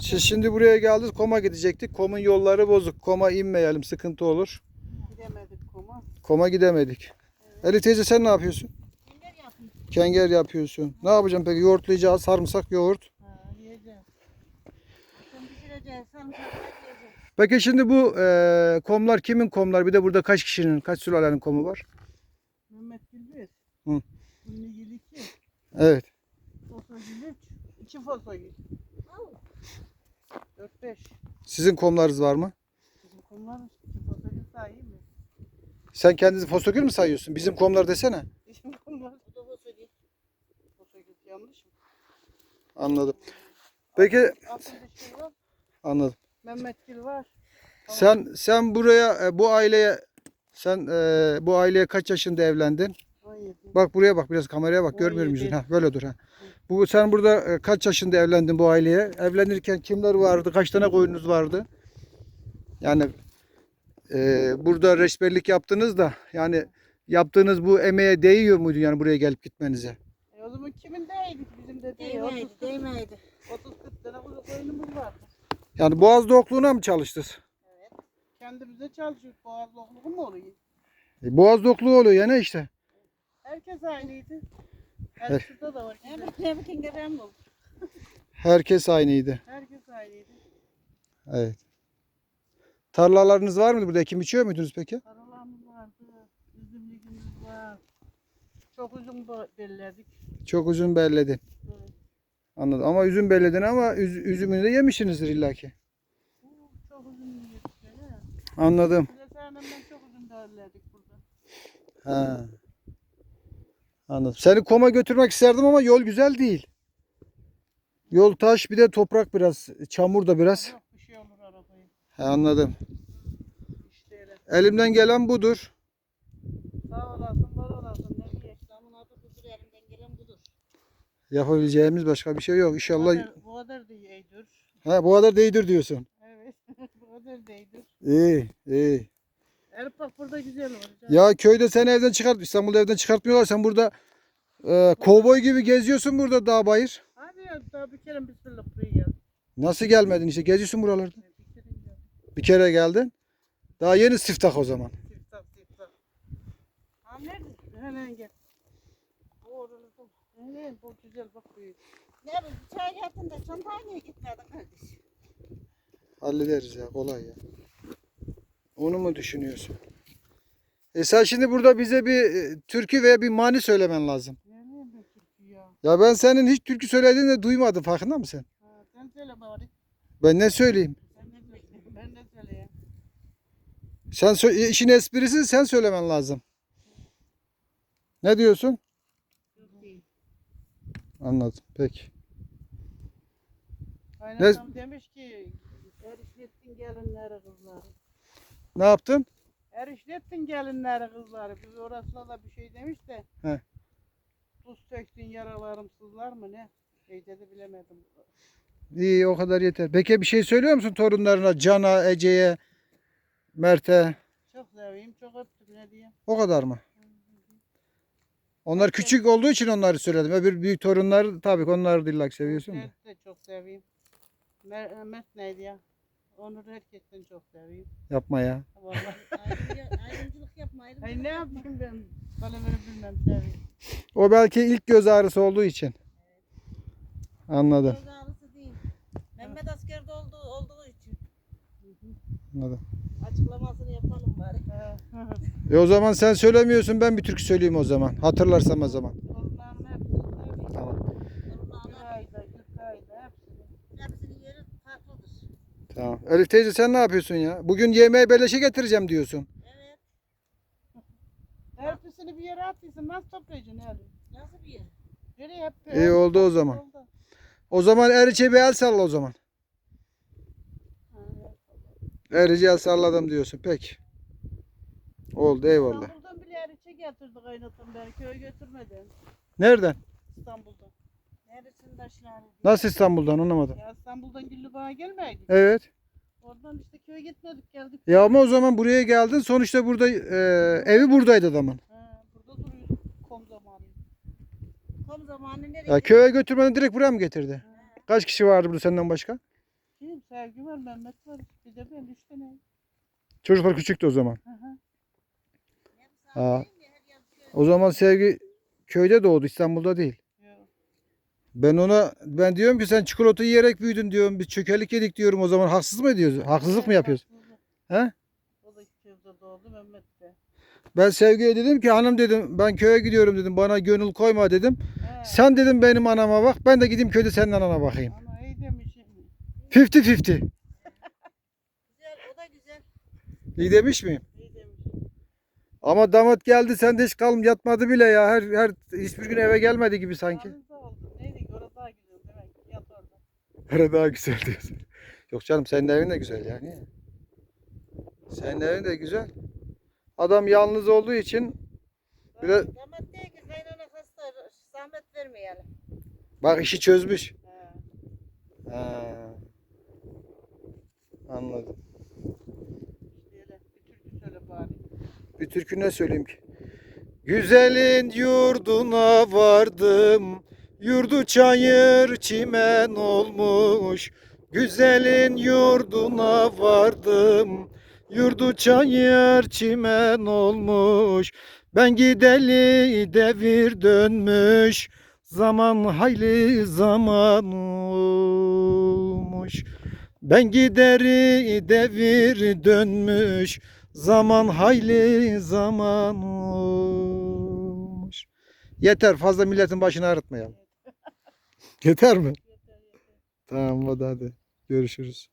Siz şimdi buraya geldiniz. Koma gidecektik. Kom'un yolları bozuk. Koma inmeyelim. Sıkıntı olur. Gidemedik kuma. Koma gidemedik. Elif teyze sen ne yapıyorsun? Neler yapayım? Kenger yapıyorsun. Ne yapacağım peki? Yoğurtlayacağız. Sarımsak yoğurt. Ha, yiyeceğiz. Pişireceğiz. Peki şimdi bu e, komlar kimin komlar? Bir de burada kaç kişinin, kaç sülalenin komu var? Mehmet Gülbez. Hı. Bunun Gül 2. Evet. Foso Gül 3. 2 Foso. 4 5. Sizin komlarınız var mı? Bizim kumlar 2 Foso Gül sayayım mı? Sen kendinizi fosokül mü sayıyorsun? Bizim komlar desene. Bizim kumlar Bu da Foso Gül. Foso Gül yanlış mı? Anladım. Peki şey var. anladım. Mehmet Gül var. Sen sen buraya e, bu aileye sen e, bu aileye kaç yaşında evlendin? 17. Bak buraya bak biraz kameraya bak görmüyorum 17. yüzünü. Ha böyle dur ha. Bu sen burada e, kaç yaşında evlendin bu aileye? Evlenirken kimler vardı? Kaç tane koyunuz vardı? Yani e, burada reçberlik yaptınız da yani yaptığınız bu emeğe değiyor muydu yani buraya gelip gitmenize? E o zaman kimin değildi? Bizim de değil. Değmeydi, 30 değmeydi. 30 40 tane koyunumuz vardı. Yani Boğaz okluğuna mı çalıştınız? Kendimize çalışıyoruz. Boğaz lokluğu mu oluyor? E, Boğaz okluğu oluyor ya ne işte. Herkes aynıydı. Evet. Her şurada da var. Hem güzel. hem kenge ben buldum. Herkes aynıydı. Herkes aynıydı. Evet. Tarlalarınız var mıydı? Burada ekim biçiyor muydunuz peki? Karalarımız vardı. Üzümlüğümüz var. Çok uzun belledik. Çok uzun belledin. Evet. Anladım. Ama üzüm belledin ama üz- üzümünü de yemişsinizdir illaki. Çok uzun yedik. Anladım. Senden ben çok uzun belledik burada. Ha. Anladım. Seni koma götürmek isterdim ama yol güzel değil. Yol taş bir de toprak biraz. Çamur da biraz. Yok bir şey olur arabayı. He, anladım. İşte öyle. Elimden gelen budur. Sağ olasın, var olasın. Ne diyeyim. İslam'ın adı budur, elimden gelen budur. Yapabileceğimiz başka bir şey yok. İnşallah. bu kadar da iyidir. Ha, bu kadar değdir diyorsun. Evet. bu kadar da iyidir. İyi, iyi. Bak burada güzel olacak. Ya köyde seni evden çıkart, İstanbul'da evden çıkartmıyorlar. Sen burada e, kovboy gibi geziyorsun burada dağ bayır. Hadi ya daha bir kere bismillah buraya gel. Nasıl gelmedin işte geziyorsun buralarda. Bir kere gel. Bir kere geldin. Daha yeni siftah o zaman. Siftah siftah. Ha nerede? Hemen gel. Orada. Evet bu güzel bak büyük. Ne bu çay de çantayla niye gitmedin kardeş? Hallederiz ya kolay ya. Onu mu düşünüyorsun? E sen şimdi burada bize bir e, türkü veya bir mani söylemen lazım. Ne ne be Türkü ya. Ben senin hiç türkü söylediğini de duymadım farkında mısın? Ha, sen söyle bari. Ben ne söyleyeyim? Ben ne söyleyeyim? Ben ne söyleyeyim? Sen sö- işin esprisi sen söylemen lazım. Ne diyorsun? Anladım. Peki. Kaynanam demiş ki erişlettin gelinleri kızları. Ne yaptın? Erişlettin gelinleri kızları. Biz orasına da bir şey demiş de. He. Tuz töktün yaralarım sızlar mı ne? Şey dedi bilemedim. İyi o kadar yeter. Peki bir şey söylüyor musun torunlarına? Can'a, Ece'ye, Mert'e? Çok seveyim, çok öptüm ne diyeyim. O kadar mı? Onlar küçük olduğu için onları söyledim. Öbür büyük torunlar tabii ki onları da illa ki seviyorsun da. Mert de çok seveyim. Mer Mert neydi ya? Onu herkesten çok seveyim. Yapma ya. Vallahi. Ayrımcılık Ay ne yapayım ben? Kalemini bilmem seveyim. O belki ilk göz ağrısı olduğu için. Anladım. Göz ağrısı değil. Mehmet askerde olduğu, olduğu için. Anladım. Açıklamasını yapalım bari. He. E o zaman sen söylemiyorsun ben bir türkü söyleyeyim o zaman. Hatırlarsam o zaman. Tamam. Elif teyze sen ne yapıyorsun ya? Bugün yemeğe beleşe getireceğim diyorsun. Hepsini bir yere attıysan nasıl toplayacaksın yani? Nasıl bir yer? Nereye hep İyi oldu o zaman. Oldu. O zaman Eriç'e bir el salla o zaman. Eriç'e el salladım diyorsun. Peki. Oldu eyvallah. İstanbul'dan bile eriçe getirdi kaynatım beni köye götürmedi. Nereden? İstanbul'dan. Neresin taşları? Nasıl İstanbul'dan anlamadım. Ya İstanbul'dan Güllübağ'a gelmeydik. Evet. Oradan işte köye gitmedik geldik. Ya ama o zaman buraya geldin. Sonuçta burada e, evi buradaydı adamın. Ha, burada duruyoruz kom zamanı. Kom zamanı nereye? Ya köye götürmeden direkt buraya mı getirdi? Kaç kişi vardı burada senden başka? Kim? Sevgi var, Mehmet var. Bir de ben üç tane. Çocuklar küçüktü o zaman. Hı hı. Ha. O zaman Sevgi köyde doğdu İstanbul'da değil. Yok. Ben ona ben diyorum ki sen çikolata yiyerek büyüdün diyorum. Biz çökelik yedik diyorum o zaman. Haksız mı ediyoruz? Haksızlık mı yapıyoruz? He? O da köyde doğdu, Mehmet de. Ben Sevgi'ye dedim ki hanım dedim ben köye gidiyorum dedim. Bana gönül koyma dedim. Sen dedim benim anama bak. Ben de gideyim köyde senin anana bakayım. Ana iyi demişim. 50-50. Güzel o da güzel. İyi demiş miyim? İyi demişim. Ama damat geldi sen de hiç kalım yatmadı bile ya. Her her hiçbir gün eve gelmedi gibi sanki. Yalnız da oldu. Neydi? Orada daha güzel demek. ki. Yat orada. Hele daha güzel diyorsun. Yok canım senin evin de güzel yani. Senin evin de güzel. Adam yalnız olduğu için Biraz- bak işi çözmüş. He. Ha. Anladım. Bir türkü ne söyleyeyim ki? Güzelin yurduna vardım. Yurdu çayır çimen olmuş. Güzelin yurduna vardım. Yurdu çayır çimen olmuş. Ben gideli devir dönmüş. Zaman hayli zaman olmuş. Ben gideri devir dönmüş. Zaman hayli zaman olmuş. Yeter fazla milletin başını ağrıtmayalım. Yeter mi? Yeter yeter. Tamam hadi hadi. Görüşürüz.